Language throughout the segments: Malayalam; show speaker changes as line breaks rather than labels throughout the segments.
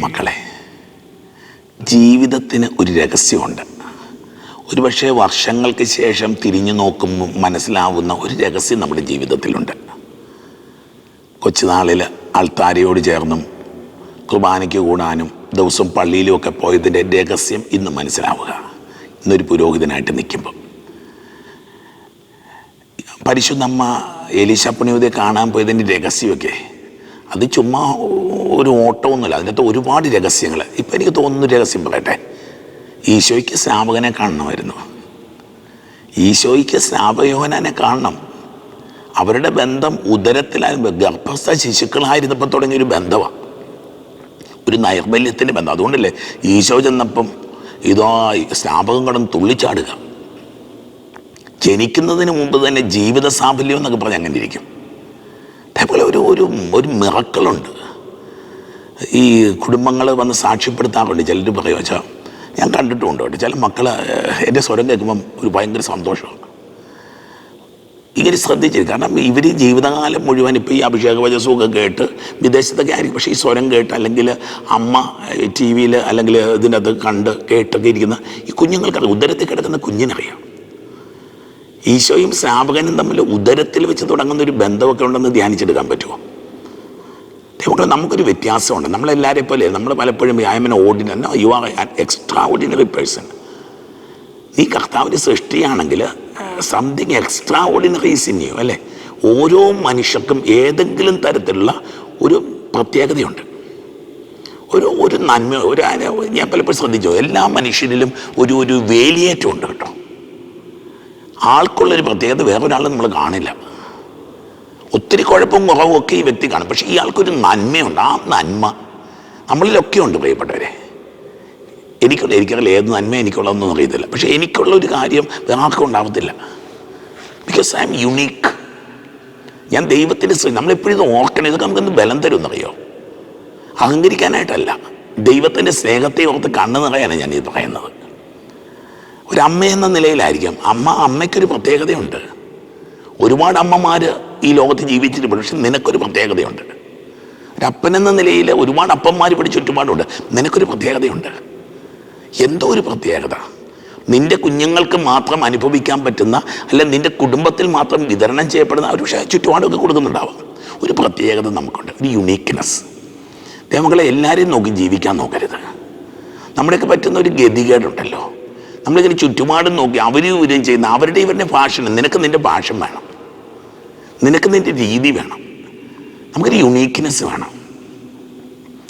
ദൈവമക്കളെ ജീവിതത്തിന് ഒരു രഹസ്യമുണ്ട്. ഒരുപക്ഷെ വർഷങ്ങൾക്ക് ശേഷം തിരിഞ്ഞു നോക്കുമ്പോൾ മനസ്സിലാവുന്ന ഒരു രഹസ്യം നമ്മുടെ ജീവിതത്തിലുണ്ട്. കൊച്ചുനാളിൽ അൾത്താരയോട് ചേർന്നും കുർബാനയ്ക്ക് കൂടാനും ദിവസം പള്ളിയിലുമൊക്കെ പോയതിന്റെ രഹസ്യം ഇന്ന് മനസ്സിലാവുക. ഇന്നൊരു പുരോഹിതനായിട്ട് നിൽക്കുമ്പോൾ. പരിശുദ്ധമ്മ എലീശ പുണ്യവതിയെ കാണാൻ പോയതിന്റെ രഹസ്യമൊക്കെ അത് ചുമ്മാ ഒരു ഓട്ടമൊന്നുമില്ല അതിനകത്ത് ഒരുപാട് രഹസ്യങ്ങൾ ഇപ്പം എനിക്ക് തോന്നുന്നു രഹസ്യം പറയട്ടെ. ഈശോയ്ക്ക് സ്നാപകനെ കാണണമായിരുന്നു. ഈശോയ്ക്ക് സ്നാപയോഹനെ കാണണം. അവരുടെ ബന്ധം ഉദരത്തിലായിരുന്നു ഗർഭസ്ഥ ശിശുക്കളായിരുന്നപ്പോൾ തുടങ്ങിയൊരു ബന്ധമാണ് ഒരു നൈർബല്യത്തിന്റെ ബന്ധം. അതുകൊണ്ടല്ലേ ഈശോ ചെന്നപ്പം ഇതോ സ്നാപകം കടന്ന് തുള്ളിച്ചാടുക. ജനിക്കുന്നതിന് മുമ്പ് തന്നെ ജീവിത സാഫല്യം എന്നൊക്കെ പറഞ്ഞ് അങ്ങനെ ഇരിക്കും. അതേപോലെ ഒരു ഒരു ഒരു മിറക്കളുണ്ട്. ഈ കുടുംബങ്ങൾ വന്ന് സാക്ഷ്യപ്പെടുത്താറുണ്ട് ചിലർ പറയുക വെച്ചാൽ ഞാൻ കണ്ടിട്ടുമുണ്ട് കേട്ടോ. ചില മക്കൾ എന്റെ സ്വരം കേൾക്കുമ്പം ഒരു ഭയങ്കര സന്തോഷമാണ്. ഇങ്ങനെ ശ്രദ്ധിച്ചിരിക്കും. കാരണം ഇവർ ജീവിതകാലം മുഴുവൻ ഇപ്പോൾ ഈ അഭിഷേക വചസ്സുമൊക്കെ കേട്ട് വിദേശത്തൊക്കെ ആയിരിക്കും. പക്ഷേ ഈ സ്വരം കേട്ട് അല്ലെങ്കിൽ അമ്മ ടി വിയിൽ അല്ലെങ്കിൽ ഇതിന്റെ അത് കണ്ട് കേട്ടൊക്കെ ഇരിക്കുന്ന ഈ കുഞ്ഞുങ്ങൾക്ക് ഉദരത്തിൽ കിടക്കുന്ന കുഞ്ഞിനറിയാം. ഈശോയും സ്നാപകനും തമ്മിൽ ഉദരത്തിൽ വെച്ച് തുടങ്ങുന്ന ഒരു ബന്ധമൊക്കെ ഉണ്ടെന്ന് ധ്യാനിച്ചെടുക്കാൻ പറ്റുമോ? ദൈവങ്ങൾ നമുക്കൊരു വ്യത്യാസമുണ്ട്. നമ്മളെല്ലാവരെയും പോലെ നമ്മൾ പലപ്പോഴും I am an ordinary you are an extraordinary person നീ കർത്താവിന്റെ സൃഷ്ടിയാണെങ്കിൽ something extraordinary is in you അല്ലേ? ഓരോ മനുഷ്യർക്കും ഏതെങ്കിലും തരത്തിലുള്ള ഒരു പ്രത്യേകതയുണ്ട്. ഒരു ഒരു നന്മ ഒരു ഞാൻ പലപ്പോഴും ശ്രദ്ധിച്ചു എല്ലാ മനുഷ്യരിലും ഒരു ഒരു വേലിയേറ്റം ഉണ്ട് കേട്ടോ. ആൾക്കുള്ളൊരു പ്രത്യേകത വേറൊരാൾ നമ്മൾ കാണില്ല. ഒത്തിരി കുഴപ്പവും കുറവും ഒക്കെ ഈ വ്യക്തി കാണും. പക്ഷേ ഇയാൾക്കൊരു നന്മയുണ്ട്. ആ നന്മ നമ്മളിലൊക്കെ ഉണ്ട് പ്രിയപ്പെട്ടവരെ. എനിക്കുള്ള എനിക്കറിയില്ല ഏത് നന്മ എനിക്കുള്ളതെന്നൊന്നും അറിയത്തില്ല. പക്ഷേ എനിക്കുള്ള ഒരു കാര്യം വേറെ ആർക്കും ബിക്കോസ് ഐ എം യുണീക്ക് ഞാൻ ദൈവത്തിന്റെ സ്ത്രീ. നമ്മളെപ്പോഴും ഇത് ഓർക്കണം. ഇതൊക്കെ നമുക്കൊന്ന് ബലം തരുമെന്നറിയോ? അഹങ്കരിക്കാനായിട്ടല്ല. ദൈവത്തിന്റെ സ്നേഹത്തെ ഓർത്ത് കണ്ണു നിറയാനാണ് ഞാൻ ഇത് പറയുന്നത്. ഒരമ്മ എന്ന നിലയിലായിരിക്കാം. അമ്മ അമ്മയ്ക്കൊരു പ്രത്യേകതയുണ്ട്. ഒരുപാട് അമ്മമാർ ഈ ലോകത്ത് ജീവിച്ചിട്ടുണ്ട് പക്ഷെ നിനക്കൊരു പ്രത്യേകതയുണ്ട്. ഒരപ്പൻ എന്ന നിലയിൽ ഒരുപാട് അപ്പന്മാർ ഇവിടെ ചുറ്റുപാടുണ്ട്. നിനക്കൊരു പ്രത്യേകതയുണ്ട്. എന്തോ ഒരു പ്രത്യേകത. നിന്റെ കുഞ്ഞുങ്ങൾക്ക് മാത്രം അനുഭവിക്കാൻ പറ്റുന്ന അല്ല നിന്റെ കുടുംബത്തിൽ മാത്രം വിതരണം ചെയ്യപ്പെടുന്ന ഒരു ചുറ്റുപാടൊക്കെ കൊടുക്കുന്നുണ്ടാവും. ഒരു പ്രത്യേകത നമുക്കുണ്ട്. ഒരു യുണീക്ക്നെസ് ദേവങ്ങളെ എല്ലാവരെയും നോക്കി ജീവിക്കാൻ നോക്കരുത്. നമ്മുടെയൊക്കെ പറ്റുന്ന ഒരു ഗതികേടുണ്ടല്ലോ. നമ്മളിങ്ങനെ ചുറ്റുപാടും നോക്കി അവരും ഇവരും ചെയ്യുന്ന അവരുടെ ഇവരുടെ ഭാഷണം നിനക്ക് നിന്റെ ഭാഷ വേണം. നിനക്ക് നിന്റെ രീതി വേണം. നമുക്കൊരു യുണീക്ക്നെസ് വേണം.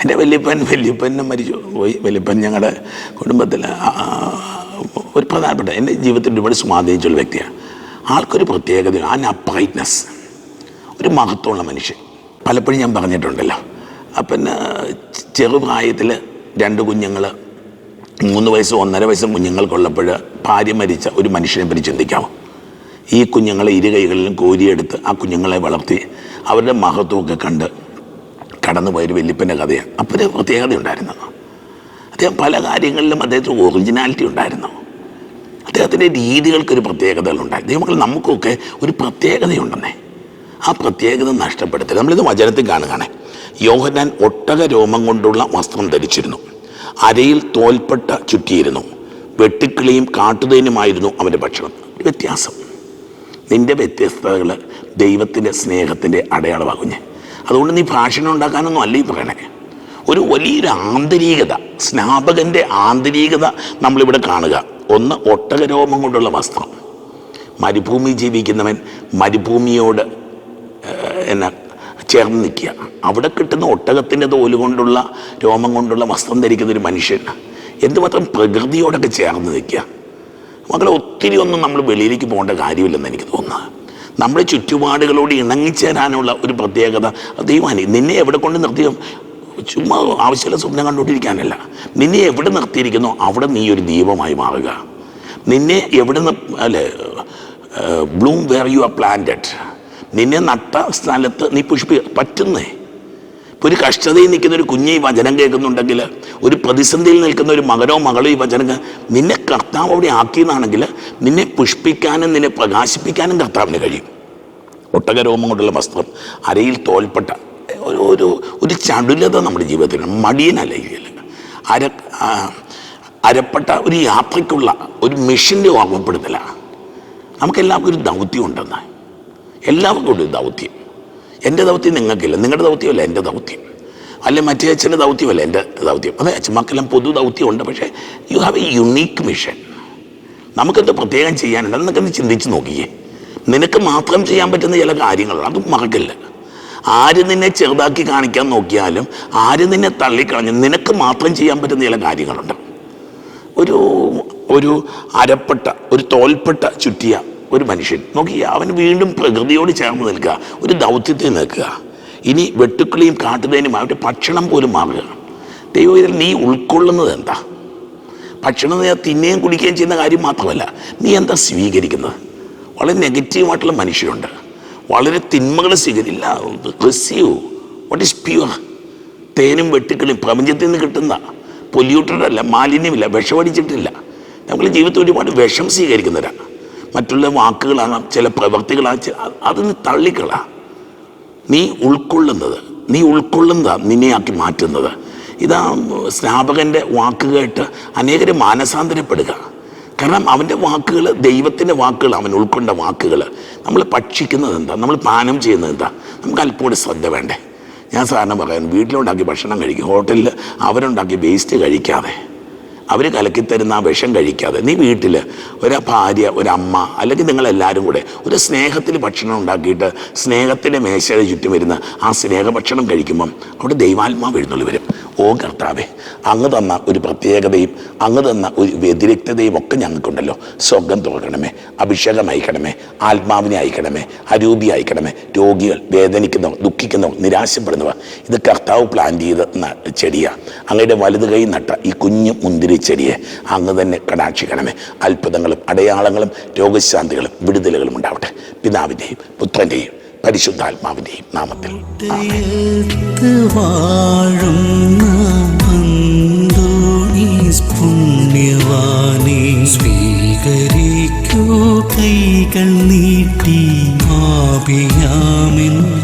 എന്റെ വല്യപ്പൻ വല്യപ്പനെ മരിച്ചു പോയി. വല്യപ്പൻ ഞങ്ങളുടെ കുടുംബത്തിൽ ഒരു പ്രധാനപ്പെട്ട എന്റെ ജീവിതത്തിൽ ഒരുപാട് സ്വാധീനിച്ചുള്ള വ്യക്തിയാണ്. ആൾക്കൊരു പ്രത്യേകത ആ അപ്രൈറ്റ്നെസ് ഒരു മഹത്വമുള്ള മനുഷ്യൻ. പലപ്പോഴും ഞാൻ പറഞ്ഞിട്ടുണ്ടല്ലോ. അപ്പം ചെറുപ്രായത്തിൽ രണ്ട് കുഞ്ഞുങ്ങൾ മൂന്ന് വയസ്സ് ഒന്നര വയസ്സും കുഞ്ഞുങ്ങൾക്കുള്ളപ്പോൾ ഭാര്യ മരിച്ച ഒരു മനുഷ്യനെ പറ്റി ചിന്തിക്കാമോ ഈ കുഞ്ഞുങ്ങളെ ഇരു കൈകളിലും കോരിയെടുത്ത് ആ കുഞ്ഞുങ്ങളെ വളർത്തി അവരുടെ മഹത്വമൊക്കെ കണ്ട് കടന്നുപോയൊരു വല്യപ്പന്റെ കഥയാണ്. അപ്പോൾ ഒരു പ്രത്യേകത ഉണ്ടായിരുന്നു. അദ്ദേഹം പല കാര്യങ്ങളിലും അദ്ദേഹത്തിന് ഒറിജിനാലിറ്റി ഉണ്ടായിരുന്നു. അദ്ദേഹത്തിന്റെ രീതികൾക്കൊരു പ്രത്യേകതകളുണ്ടായിരുന്നു ദൈവമക്കൾ നമുക്കൊക്കെ ഒരു പ്രത്യേകതയുണ്ടെന്നേ. ആ പ്രത്യേകത നഷ്ടപ്പെടുത്തരുത്. നമ്മളിത് വചനത്തിൽ കാണുകയാണെ. യോഹനാൻ ഒട്ടക രോമം കൊണ്ടുള്ള വസ്ത്രം ധരിച്ചിരുന്നു. അരയിൽ തോൽപ്പെട്ട ചുറ്റിയിരുന്നു. വെട്ടുക്കിളിയും കാട്ടുതേനുമായിരുന്നു അവന്റെ ഭക്ഷണം. വ്യത്യാസം. നിന്റെ വ്യത്യസ്തതകൾ ദൈവത്തിന്റെ സ്നേഹത്തിന്റെ അടയാളമാകും ഞാൻ അതുകൊണ്ട് നീ ഭാഷണം ഉണ്ടാക്കാനൊന്നും അല്ല ഈ പറയണേ. ഒരു വലിയൊരു ആന്തരികത സ്നാപകന്റെ ആന്തരികത നമ്മളിവിടെ കാണുക. ഒന്ന് ഒട്ടകരോമം കൊണ്ടുള്ള വസ്ത്രം. മരുഭൂമി ജീവിക്കുന്നവൻ മരുഭൂമിയോട് എന്നാ ചേർന്ന് നിൽക്കുക. അവിടെ കിട്ടുന്ന ഒട്ടകത്തിന്റെ തോൽ കൊണ്ടുള്ള രോമം കൊണ്ടുള്ള വസ്ത്രം ധരിക്കുന്ന ഒരു മനുഷ്യൻ. എന്തുമാത്രം പ്രകൃതിയോടൊക്കെ ചേർന്ന് നിൽക്കുക. മക്കളെ ഒത്തിരി ഒന്നും നമ്മൾ വെളിയിലേക്ക് പോകേണ്ട കാര്യമില്ലെന്ന് എനിക്ക് തോന്നുന്നത്. നമ്മുടെ ചുറ്റുപാടുകളോട് ഇണങ്ങിച്ചേരാനുള്ള ഒരു പ്രത്യേകത ദൈവാനി നിന്നെ എവിടെ കൊണ്ട് നിർത്തിയോ? ചുമ്മാ ആവശ്യമില്ല സ്വപ്നം കണ്ടുകൊണ്ടിരിക്കാനല്ല. നിന്നെ എവിടെ നിർത്തിയിരിക്കുന്നോ അവിടെ നീ ഒരു ദീപമായി മാറുക. നിന്നെ എവിടെ നിന്ന് അല്ലേ bloom where you are planted നിന്നെ നട്ട സ്ഥലത്ത് നീ പുഷ്പി പറ്റുന്നേ? ഇപ്പോൾ ഒരു കഷ്ടതയിൽ നിൽക്കുന്ന ഒരു കുഞ്ഞ് ഈ വചനം കേൾക്കുന്നുണ്ടെങ്കിൽ ഒരു പ്രതിസന്ധിയിൽ നിൽക്കുന്ന ഒരു മകനോ മകളോ ഈ വചനം നിന്നെ കർത്താവ് അവിടെ ആക്കിയെന്നാണെങ്കിൽ നിന്നെ പുഷ്പിക്കാനും നിന്നെ പ്രകാശിപ്പിക്കാനും കർത്താവിന് കഴിയും. ഒട്ടകരോമം കൊണ്ടുള്ള വസ്ത്രം അരയിൽ തോൽപ്പെട്ട ഒരു ഒരു ഒരു ചടുലത നമ്മുടെ ജീവിതത്തിൽ മടിയനല്ല അര അരപ്പെട്ട ഒരു യാത്രയ്ക്കുള്ള ഒരു മിഷന്റെ ഓർമ്മപ്പെടുത്തലാണ്. നമുക്കെല്ലാവർക്കും ഒരു ദൗത്യം ഉണ്ടെന്ന് എല്ലാവർക്കും ഉണ്ട് ദൗത്യം. എന്റെ ദൗത്യം നിങ്ങൾക്കില്ല. നിങ്ങളുടെ ദൗത്യമല്ല എന്റെ ദൗത്യം. അല്ലെ മറ്റേ അച്ഛന്റെ ദൗത്യമല്ല എന്റെ ദൗത്യം. അതെ അച്ഛന്മാർക്കെല്ലാം പൊതു ദൗത്യമുണ്ട്. പക്ഷേ you have a unique mission നമുക്കെന്ത് പ്രത്യേകം ചെയ്യാനുണ്ട്? എന്നൊക്കെ ചിന്തിച്ച് നോക്കിയേ? നിനക്ക് മാത്രം ചെയ്യാൻ പറ്റുന്ന ചില കാര്യങ്ങളാണ്. അതും മറക്കില്ല ആര് നിന്നെ ചെറുതാക്കി കാണിക്കാൻ നോക്കിയാലും ആര് നിന്നെ തള്ളിക്കളഞ്ഞ് നിനക്ക് മാത്രം ചെയ്യാൻ പറ്റുന്ന ചില കാര്യങ്ങളുണ്ട്. ഒരു ഒരു അരപ്പെട്ട ഒരു തോൽപ്പെട്ട ചുറ്റിയ ഒരു മനുഷ്യൻ. നോക്കി അവൻ വീണ്ടും പ്രകൃതിയോട് ചേർന്ന് നിൽക്കുക. ഒരു ദൗത്യത്തിൽ നിൽക്കുക. ഇനി വെട്ടുക്കിളിയും കാട്ടുതേനും അവന്റെ ഭക്ഷണം പോലും മാറുക. ദൈവം ഇതിൽ നീ ഉൾക്കൊള്ളുന്നത് എന്താ? ഭക്ഷണം നീ തിന്നുകയും കുടിക്കുകയും ചെയ്യുന്ന കാര്യം മാത്രമല്ല നീ എന്താ സ്വീകരിക്കുന്നത്? വളരെ നെഗറ്റീവായിട്ടുള്ള മനുഷ്യരുണ്ട്. വളരെ തിന്മകൾ സ്വീകരില്ല. റിസീവ് വാട്ട് ഈസ് പ്യുവർ തേനും വെട്ടുക്കളിയും പ്രപഞ്ചത്തിൽ നിന്ന് കിട്ടുന്ന പൊല്യൂട്ടഡല്ല മാലിന്യമില്ല വിഷമടിച്ചിട്ടില്ല. നമ്മൾ ജീവിതത്തിൽ ഒരുപാട് വിഷം സ്വീകരിക്കുന്നവരാണ് മറ്റുള്ള വാക്കുകളാണ് ചില പ്രവൃത്തികളാകാം ചില അത് അത് നീ തള്ളിക്കള. നീ ഉൾക്കൊള്ളുന്നത് നീ ഉൾക്കൊള്ളുന്നതാണ് നിന്നെയാക്കി മാറ്റുന്നത്. ഇതാ സ്നാപകന്റെ വാക്ക് കേട്ട് അനേകർ മാനസാന്തരപ്പെടുക. കാരണം അവന്റെ വാക്കുകൾ ദൈവത്തിന്റെ വാക്കുകൾ അവൻ ഉൾക്കൊണ്ട വാക്കുകൾ നമ്മൾ ഭക്ഷിക്കുന്നത് എന്താ? നമ്മൾ പാനം ചെയ്യുന്നത് എന്താ? നമുക്ക് അല്പം ശ്രദ്ധ വേണ്ടേ? ഞാൻ സാധാരണ പറയാൻ വീട്ടിലുണ്ടാക്കി ഭക്ഷണം കഴിക്കും ഹോട്ടലിൽ അവരുണ്ടാക്കി വേസ്റ്റ് കഴിക്കാതെ. അവർ കലക്കിത്തരുന്ന ആ വിഷം കഴിക്കാതെ. നീ വീട്ടിൽ ഒരു ഭാര്യ ഒരമ്മ അല്ലെങ്കിൽ നിങ്ങളെല്ലാവരും കൂടെ ഒരു സ്നേഹത്തിൽ ഭക്ഷണം ഉണ്ടാക്കിയിട്ട് സ്നേഹത്തിന്റെ മേശയുടെ ചുറ്റും വരുന്ന ആ സ്നേഹഭക്ഷണം കഴിക്കുമ്പം അവിടെ ദൈവാത്മാവ് എഴുന്നള്ളി വരും. ഓ കർത്താവേ അങ്ങ് തന്ന ഒരു പ്രത്യേകതയും അങ്ങ് തന്ന ഒരു വ്യതിരിക്തതയും ഒക്കെ ഞങ്ങൾക്കുണ്ടല്ലോ. സ്വർഗം തുറക്കണമേ അഭിഷേകം അയക്കണമേ ആത്മാവിനെ അയക്കണമേ അരൂപി അയക്കണമേ. രോഗികൾ വേദനിക്കുന്നവർ ദുഃഖിക്കുന്നവർ നിരാശപ്പെടുന്നവർ ഇത് കർത്താവ് പ്ലാൻ ചെയ്ത ചെടിയാണ് അങ്ങയുടെ വലുത് കൈ നട്ട ഈ കുഞ്ഞു മുന്തിരി ചെടിയെ അങ്ങ് തന്നെ കടാക്ഷിക്കണമേ. അത്ഭുതങ്ങളും അടയാളങ്ങളും രോഗശാന്തികളും വിടുതലുകളും ഉണ്ടാവട്ടെ. പിതാവിന്റെയും പുത്രന്റെയും പരിശുദ്ധാത്മാവിന്റെയും നാമത്തിൽ.
സ്വീകരിക്കൂ. കൈകൾ നീട്ടി ആപിയാമിൻ